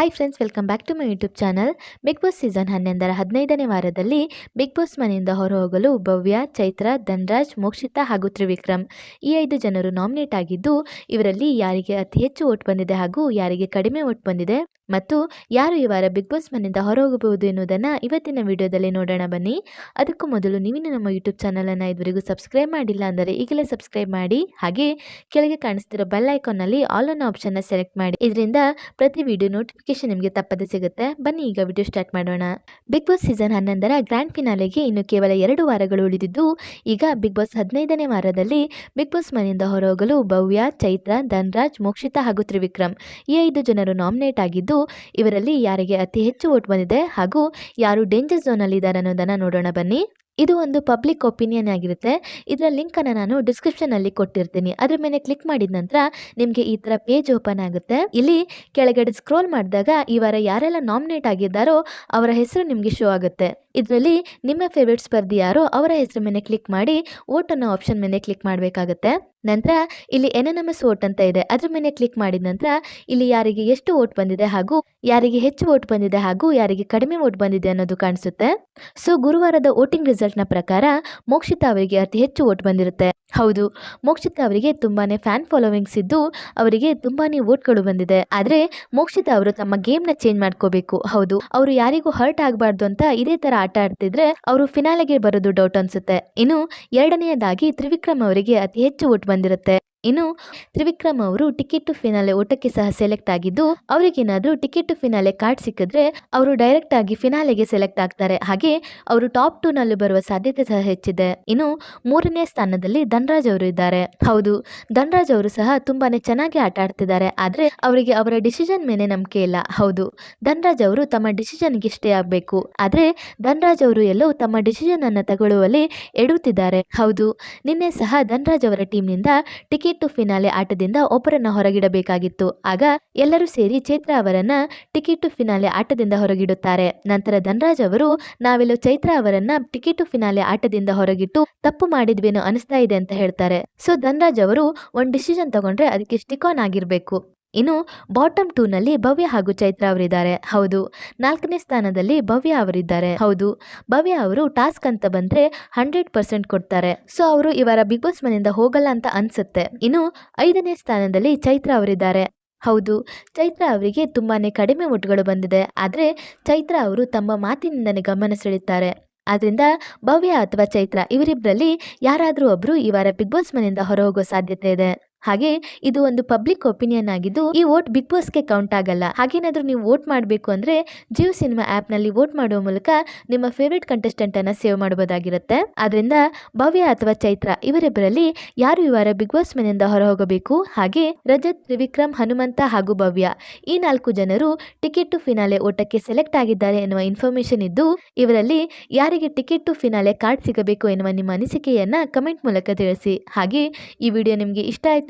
Hi friends welcome back to my YouTube channel Bigg Boss season ಹನ್ನೊಂದರ ಹದಿನೈದನೇ ವಾರದಲ್ಲಿ big boss ಮನೆಯಿಂದ ಹೊರಹೋಗಲು ಭವ್ಯ, ಚೈತ್ರ, ಧನ್ರಾಜ್, ಮೋಕ್ಷಿತಾ ಹಾಗೂ ತ್ರಿವಿಕ್ರಮ್ ಈ ಐದು ಜನರು ನಾಮಿನೇಟ್ ಆಗಿದ್ದು, ಇವರಲ್ಲಿ ಯಾರಿಗೆ ಅತಿ ಹೆಚ್ಚು ಓಟ್ ಬಂದಿದೆ ಹಾಗೂ ಯಾರಿಗೆ ಕಡಿಮೆ ಓಟ್ ಬಂದಿದೆ? ಮತ್ತು ಯಾರು ಈ ವಾರ ಬಿಗ್ ಬಾಸ್ ಮನೆಯಿಂದ ಹೊರಹೋಗಬಹುದು ಎನ್ನುವುದನ್ನು ಇವತ್ತಿನ ವಿಡಿಯೋದಲ್ಲಿ ನೋಡೋಣ ಬನ್ನಿ. ಅದಕ್ಕೂ ಮೊದಲು ನೀವಿನ್ನು ನಮ್ಮ ಯೂಟ್ಯೂಬ್ ಚಾನಲನ್ನು ಇದುವರೆಗೂ ಸಬ್ಸ್ಕ್ರೈಬ್ ಮಾಡಿಲ್ಲ ಅಂದರೆ ಈಗಲೇ ಸಬ್ಸ್ಕ್ರೈಬ್ ಮಾಡಿ. ಹಾಗೆ ಕೆಳಗೆ ಕಾಣಿಸ್ತಿರೋ ಬೆಲ್ ಐಕಾನ್ನಲ್ಲಿ ಆಲ್ ಅನ್ನೋ ಆಪ್ಷನ್ನ ಸೆಲೆಕ್ಟ್ ಮಾಡಿ. ಇದರಿಂದ ಪ್ರತಿ ವಿಡಿಯೋ ನೋಟಿಫಿಕೇಶನ್ ನಿಮಗೆ ತಪ್ಪದೆ ಸಿಗುತ್ತೆ. ಬನ್ನಿ ಈಗ ವಿಡಿಯೋ ಸ್ಟಾರ್ಟ್ ಮಾಡೋಣ. ಬಿಗ್ ಬಾಸ್ ಸೀಸನ್ ಹನ್ನೊಂದರ ಗ್ರ್ಯಾಂಡ್ ಫಿನಾಲೆಗೆ ಇನ್ನು ಕೇವಲ ಎರಡು ವಾರಗಳು ಉಳಿದಿದ್ದು, ಈಗ ಬಿಗ್ ಬಾಸ್ ಹದಿನೈದನೇ ವಾರದಲ್ಲಿ ಬಿಗ್ ಬಾಸ್ ಮನೆಯಿಂದ ಹೊರಹೋಗಲು ಭವ್ಯ, ಚೈತ್ರ, ಧನ್ರಾಜ್, ಮೋಕ್ಷಿತಾ ಹಾಗೂ ತ್ರಿವಿಕ್ರಮ್ ಈ ಐದು ಜನರು ನಾಮಿನೇಟ್ ಆಗಿದ್ದು ಇವರಲ್ಲಿ ಯಾರಿಗೆ ಅತಿ ಹೆಚ್ಚು ಓಟ್ ಬಂದಿದೆ ಹಾಗೂ ಯಾರು ಡೇಂಜರ್ ಝೋನಲ್ಲಿ ಇದ್ದಾರೆ ಅನ್ನೋದನ್ನು ನೋಡೋಣ ಬನ್ನಿ. ಇದು ಒಂದು ಪಬ್ಲಿಕ್ ಒಪಿನಿಯನ್ ಆಗಿರುತ್ತೆ. ಇದರ ಲಿಂಕನ್ನು ನಾನು ಡಿಸ್ಕ್ರಿಪ್ಷನಲ್ಲಿ ಕೊಟ್ಟಿರ್ತೀನಿ. ಅದ್ರ ಮೇಲೆ ಕ್ಲಿಕ್ ಮಾಡಿದ ನಂತರ ನಿಮಗೆ ಈ ಥರ ಪೇಜ್ ಓಪನ್ ಆಗುತ್ತೆ. ಇಲ್ಲಿ ಕೆಳಗಡೆ ಸ್ಕ್ರೋಲ್ ಮಾಡಿದಾಗ ಈ ವಾರ ಯಾರೆಲ್ಲ ನಾಮಿನೇಟ್ ಆಗಿದ್ದಾರೋ ಅವರ ಹೆಸರು ನಿಮಗೆ ಶೋ ಆಗುತ್ತೆ. ಇದರಲ್ಲಿ ನಿಮ್ಮ ಫೇವ್ರೆಟ್ ಸ್ಪರ್ಧಿ ಯಾರೋ ಅವರ ಹೆಸರು ಮೇಲೆ ಕ್ಲಿಕ್ ಮಾಡಿ ಓಟ್ ಅನ್ನೋ ಆಪ್ಷನ್ ಮೇಲೆ ಕ್ಲಿಕ್ ಮಾಡಬೇಕಾಗುತ್ತೆ. ನಂತರ ಇಲ್ಲಿ ಎನನಮಸ್ ಓಟ್ ಅಂತ ಇದೆ. ಅದ್ರ ಮೇಲೆ ಕ್ಲಿಕ್ ಮಾಡಿದ ನಂತರ ಇಲ್ಲಿ ಯಾರಿಗೆ ಎಷ್ಟು ಓಟ್ ಬಂದಿದೆ ಹಾಗೂ ಯಾರಿಗೆ ಹೆಚ್ಚು ಓಟ್ ಬಂದಿದೆ ಹಾಗೂ ಯಾರಿಗೆ ಕಡಿಮೆ ಓಟ್ ಬಂದಿದೆ ಅನ್ನೋದು ಕಾಣಿಸುತ್ತೆ. ಸೊ ಗುರುವಾರದ ವೋಟಿಂಗ್ ರಿಸಲ್ಟ್ನ ಪ್ರಕಾರ ಮೋಕ್ಷಿತಾ ಅವರಿಗೆ ಅತಿ ಹೆಚ್ಚು ಓಟ್ ಬಂದಿರುತ್ತೆ. ಹೌದು, ಮೋಕ್ಷಿತಾ ಅವರಿಗೆ ತುಂಬಾನೇ ಫ್ಯಾನ್ ಫಾಲೋವಿಂಗ್ಸ್ ಇದ್ದು, ಅವರಿಗೆ ತುಂಬಾನೇ ವೋಟ್ಗಳು ಬಂದಿದೆ. ಆದ್ರೆ, ಮೋಕ್ಷಿತಾ ಅವರು ತಮ್ಮ ಗೇಮ್ನ ಚೇಂಜ್ ಮಾಡ್ಕೋಬೇಕು. ಹೌದು, ಅವರು ಯಾರಿಗೂ ಹರ್ಟ್ ಆಗಬಾರ್ದು ಅಂತ ಇದೇ ತರ ಆಟ ಆಡ್ತಿದ್ರೆ, ಅವರು ಫಿನಾಲೆಗೆ ಬರೋದು ಡೌಟ್ ಅನ್ಸುತ್ತೆ. ಇನ್ನು ಎರಡನೆಯದಾಗಿ ತ್ರಿವಿಕ್ರಮ್ ಅವರಿಗೆ ಅತಿ ಹೆಚ್ಚು ಓಟ್ ಬಂದಿರುತ್ತೆ. ಇನ್ನು ತ್ರಿವಿಕ್ರಮ್ ಅವರು ಟಿಕೆಟ್ ಫಿನಾಲೆ ಓಟಕ್ಕೆ ಸಹ ಸೆಲೆಕ್ಟ್ ಆಗಿದ್ದು, ಅವರಿಗೇನಾದ್ರೂ ಟಿಕೆಟ್ ಫಿನಾಲೆ ಕಾರ್ಡ್ ಸಿಕ್ಕಿದ್ರೆ ಅವರು ಡೈರೆಕ್ಟ್ ಆಗಿ ಫಿನಾಲೆಗೆ ಸೆಲೆಕ್ಟ್ ಆಗ್ತಾರೆ. ಹಾಗೆ ಅವರು ಟಾಪ್ ಟೂ ನಲ್ಲಿ ಬರುವ ಸಾಧ್ಯತೆ ಸಹ ಹೆಚ್ಚಿದೆ. ಇನ್ನು ಮೂರನೇ ಸ್ಥಾನದಲ್ಲಿ ಧನ್ರಾಜ್ ಅವರು ಇದ್ದಾರೆ. ಹೌದು, ಧನ್ರಾಜ್ ಅವರು ಸಹ ತುಂಬಾನೇ ಚೆನ್ನಾಗಿ ಆಟ ಆಡ್ತಿದ್ದಾರೆ. ಆದ್ರೆ ಅವರಿಗೆ ಅವರ ಡಿಸಿಷನ್ ಮೇಲೆ ನಂಬಿಕೆ ಇಲ್ಲ. ಹೌದು, ಧನ್ರಾಜ್ ಅವರು ತಮ್ಮ ಡಿಸಿಷನ್ಗೆ ಇಷ್ಟೇ ಆಗಬೇಕು. ಆದ್ರೆ ಧನ್ರಾಜ್ ಅವರು ಎಲ್ಲೋ ತಮ್ಮ ಡಿಸಿಷನ್ ಅನ್ನು ತಗೊಳ್ಳುವಲ್ಲಿ ಎಡುತ್ತಿದ್ದಾರೆ ಹೌದು, ನಿನ್ನೆ ಸಹ ಧನ್ರಾಜ್ ಅವರ ಟೀಮ್ನಿಂದ ಟಿಕೆಟ್ ಟು ಫಿನಾಲೆ ಆಟದಿಂದ ಒಬ್ಬರನ್ನ ಹೊರಗಿಡಬೇಕಾಗಿತ್ತು. ಆಗ ಎಲ್ಲರೂ ಸೇರಿ ಚೈತ್ರ ಅವರನ್ನ ಟಿಕೆಟ್ ಟು ಫಿನಾಲೆ ಆಟದಿಂದ ಹೊರಗಿಡುತ್ತಾರೆ. ನಂತರ ಧನರಾಜ್ ಅವರು, ನಾವೆಲ್ಲೋ ಚೈತ್ರ ಅವರನ್ನ ಟಿಕೆಟ್ ಫಿನಾಲೆ ಆಟದಿಂದ ಹೊರಗಿಟ್ಟು ತಪ್ಪು ಮಾಡಿದ್ವೇನೋ ಅನಿಸ್ತಾ ಇದೆ ಅಂತ ಹೇಳ್ತಾರೆ. ಸೊ ಧನರಾಜ್ ಅವರು, ಒಂದು ಡಿಸಿಷನ್ ತಗೊಂಡ್ರೆ ಅದಕ್ಕೆ ಸ್ಟಿಕ್ ಆನ್ ಆಗಿರಬೇಕು. ಇನ್ನು ಬಾಟಮ್ ಟೂ ನಲ್ಲಿ ಭವ್ಯ ಹಾಗೂ ಚೈತ್ರ ಅವರಿದ್ದಾರೆ. ಹೌದು, ನಾಲ್ಕನೇ ಸ್ಥಾನದಲ್ಲಿ ಭವ್ಯ ಅವರಿದ್ದಾರೆ. ಹೌದು, ಭವ್ಯ ಅವರು ಟಾಸ್ಕ್ ಅಂತ ಬಂದ್ರೆ ಹಂಡ್ರೆಡ್ ಪರ್ಸೆಂಟ್ ಕೊಡ್ತಾರೆ. ಸೊ, ಅವರು ಇವರ ಬಿಗ್ ಬಾಸ್ ಮನೆಯಿಂದ ಹೋಗಲ್ಲ ಅಂತ ಅನ್ಸುತ್ತೆ. ಇನ್ನು ಐದನೇ ಸ್ಥಾನದಲ್ಲಿ ಚೈತ್ರ ಅವರಿದ್ದಾರೆ. ಹೌದು, ಚೈತ್ರ ಅವರಿಗೆ ತುಂಬಾನೇ ಕಡಿಮೆ ಒಟ್ಟುಗಳು ಬಂದಿದೆ. ಆದರೆ ಚೈತ್ರ ಅವರು ತಮ್ಮ ಮಾತಿನಿಂದನೇ ಗಮನ ಸೆಳೆಯುತ್ತಾರೆ. ಆದ್ರಿಂದ ಭವ್ಯ ಅಥವಾ ಚೈತ್ರ ಇವರಿಬ್ಬರಲ್ಲಿ ಯಾರಾದರೂ ಒಬ್ರು ಈ ವಾರ ಬಿಗ್ ಬಾಸ್ ಮನೆಯಿಂದ ಹೊರಹೋಗೋ ಸಾಧ್ಯತೆ ಇದೆ. ಹಾಗೆ ಇದು ಒಂದು ಪಬ್ಲಿಕ್ ಒಪಿನಿಯನ್ ಆಗಿದ್ದು ಈ ವೋಟ್ ಬಿಗ್ ಬಾಸ್ಗೆ ಕೌಂಟ್ ಆಗಲ್ಲ. ಹಾಗೇನಾದ್ರೂ ನೀವು ವೋಟ್ ಮಾಡಬೇಕು ಅಂದ್ರೆ ಜಿಯೋ ಸಿನಿಮಾ ಆಪ್ನಲ್ಲಿ ವೋಟ್ ಮಾಡುವ ಮೂಲಕ ನಿಮ್ಮ ಫೇವ್ರೆಟ್ ಕಂಟೆಸ್ಟೆಂಟ್ ಅನ್ನ ಸೇವ್ ಮಾಡಬಹುದಾಗಿರುತ್ತೆ. ಆದ್ರಿಂದ ಭವ್ಯ ಅಥವಾ ಚೈತ್ರ ಇವರಿಬ್ಬರಲ್ಲಿ ಯಾರು ಈ ಬಿಗ್ ಬಾಸ್ ಮನೆಯಿಂದ ಹೊರಹೋಗಬೇಕು? ಹಾಗೆ ರಜತ್, ತ್ರಿವಿಕ್ರಮ್, ಹನುಮಂತ ಹಾಗೂ ಭವ್ಯ ಈ ನಾಲ್ಕು ಜನರು ಟಿಕೆಟ್ ಟು ಫಿನಾಲೆ ಓಟಕ್ಕೆ ಸೆಲೆಕ್ಟ್ ಆಗಿದ್ದಾರೆ ಎನ್ನುವ ಇನ್ಫಾರ್ಮೇಶನ್ ಇದ್ದು ಇವರಲ್ಲಿ ಯಾರಿಗೆ ಟಿಕೆಟ್ ಟು ಫಿನಾಲೆ ಕಾರ್ಡ್ ಸಿಗಬೇಕು ಎನ್ನುವ ನಿಮ್ಮ ಅನಿಸಿಕೆಯನ್ನ ಕಮೆಂಟ್ ಮೂಲಕ ತಿಳಿಸಿ. ಹಾಗೆ ಈ ವಿಡಿಯೋ ನಿಮಗೆ ಇಷ್ಟ ಆಯ್ತು